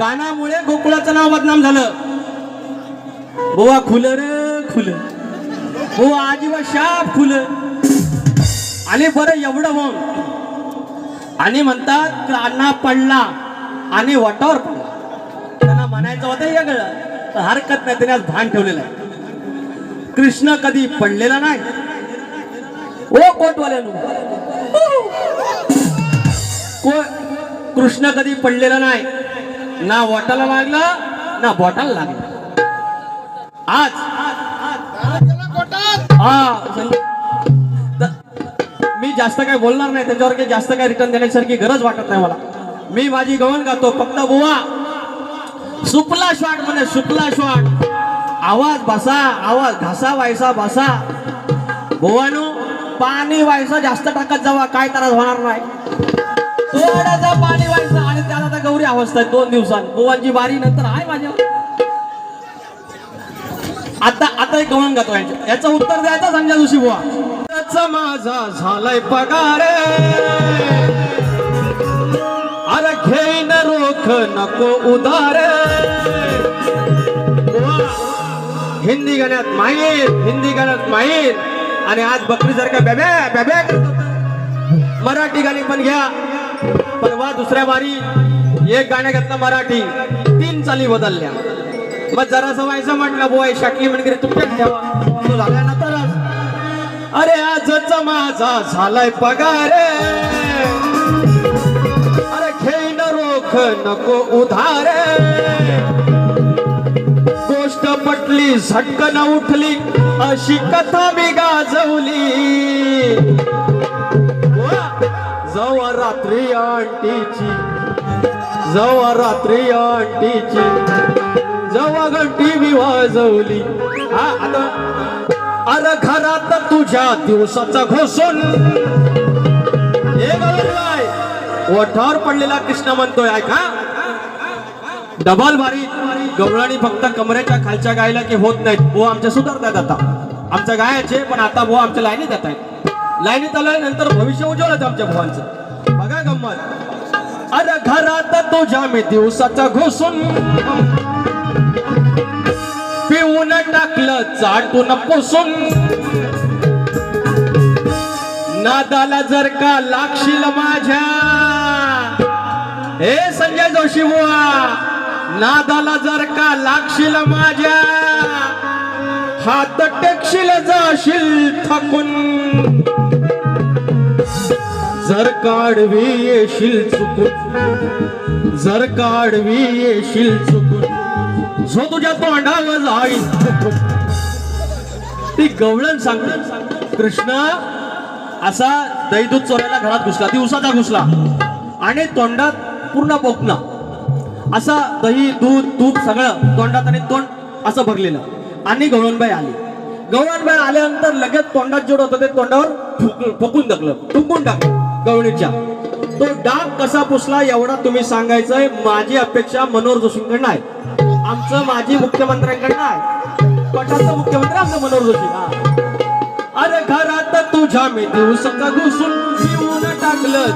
कानामुळे गोकुळाचं नाव बदनाम झालं. बोवा खुल र खुल. बुवा आजीवा शाप खुल. आणि बरं एवढं मग. आणि म्हणतात काना पडला आणि वाटावर पडला. त्यांना म्हणायचं होतं वेगळं तर हरकत नाही त्याने आज भान ठेवलेलं आहे. कृष्ण कधी पडलेला नाही. ओ कोटवाल्यानो. को कृष्ण कधी पडलेला नाही. ना बॉटल लागलं ना बॉटल लागलं. आज. मी जास्त काही बोलणार नाही त्याच्यावर काही जास्त काही रिटर्न देण्यासारखी गरज वाटत नाही मला. मी माझी गवण गातो फक्त बुवा. सुपला श्वाट म्हणजे सुपला श्वाट आवाज बसा आवाज घासा व्हायचा बसा. भुवानू पाणी व्हायचं जास्त टाकत जावा काय त्रास होणार नाही. थोडासा पाणी व्हायचं अवस्था आहे दोन दिवसात गोवांची बारी नंतर आहे माझ्या आता आता एक गवण गातो यांच्या. याचं उत्तर द्यायचं संजय जोशी बुवा. त्याचा माझा झालाय पगार. अरे घेईन रोख नको उदार हिंदी गाण्यात माहीर हिंदी गाण्यात माहीर. आणि आज बकरी सारखा बेबे बेब्या मराठी गाणी पण घ्या. परवा दुसऱ्या बारी एक गाणं घेतलं मराठी. तीन चाली बदलल्या. मग जरासं व्हायचं म्हटलं बोय शाटली म्हणजे तुमच्यात ठेवा. तो झाल्यानंतरच अरे आजच माझा झालाय पगार अरे खेळ रोख नको उधार गोष्ट पटली झटकन उठली अशी कथा मी गाजवली. जवळ रात्री आंटीची जवा रात्री आंटीची. जवा घंटी मी वाजवली. हा आता. अरे घरात तुझ्या दिवसाचा घोसून हे ओठावर पडलेला कृष्ण म्हणतोय ऐका. डबल भारी गवळणी फक्त कमरेच्या खालच्या गायला की होत नाहीत. बुवा आमच्या सुधारतात आता. आमच्या गायाचे पण आता बुवा आमच्या लाईनीत येत आहेत. लाईनीत आल्यानंतर भविष्य उज्ज्वलच आमच्या भोवांचं बघा गंमत. अरे घरात तुझ्या मी दिवसाचा घुसून पिऊन टाकलं चाटून पुसून. नादाला जर का लागशील माझ्या हे संजय जोशी बुवा नादाला जर का लागशील माझ्या हात टेकशील जाशील थकून. जर काढवी येशील चुकून जर काढवी येशील चुकून जो तुझ्या तोंडावर जाईल ती गवळण सांग. कृष्ण असा दही दूध चोरायला घरात घुसला दिवसाचा घुसला. आणि तोंडात पूर्ण बोकना असा दही दूध तूप सगळं तोंडात आणि तोंड असं भरलेलं. आणि गवळणबाई आली. गवळणबाई आल्यानंतर लगेच तोंडात जेवढं होतं ते तोंडावर फुक- फुकून टाकलं. फुकून टाकलं. गवळीच्या. तो डाग कसा पुसला एवढा तुम्ही सांगायचंय. माझी अपेक्षा मनोहर जोशींकडनं आहे. आमचं माजी मुख्यमंत्र्यांकडनं आहे. पटाचं मुख्यमंत्री आमचं मनोहर जोशी. अरे घरात तुझ्या मी दिवसाचा घुसून टाकलं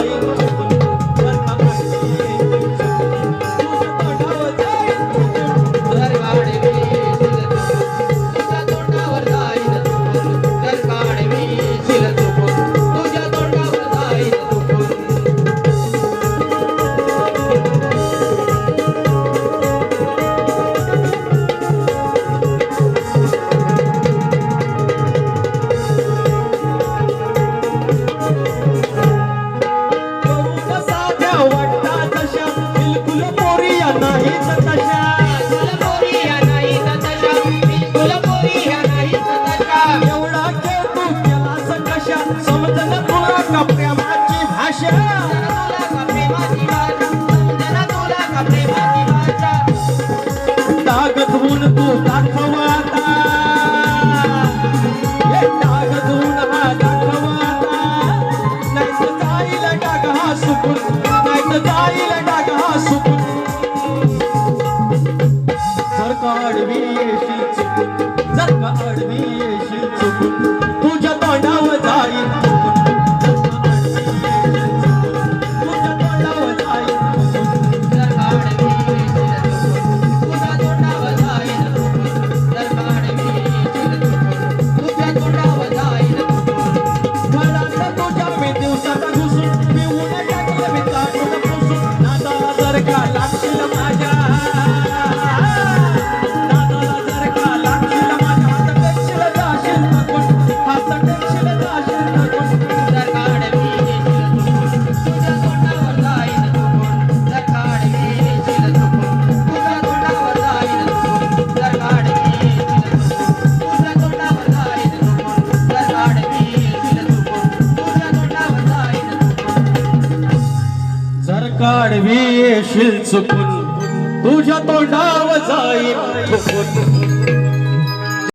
Sai चुकून तुझ्या तोंडावर जाईल थुकून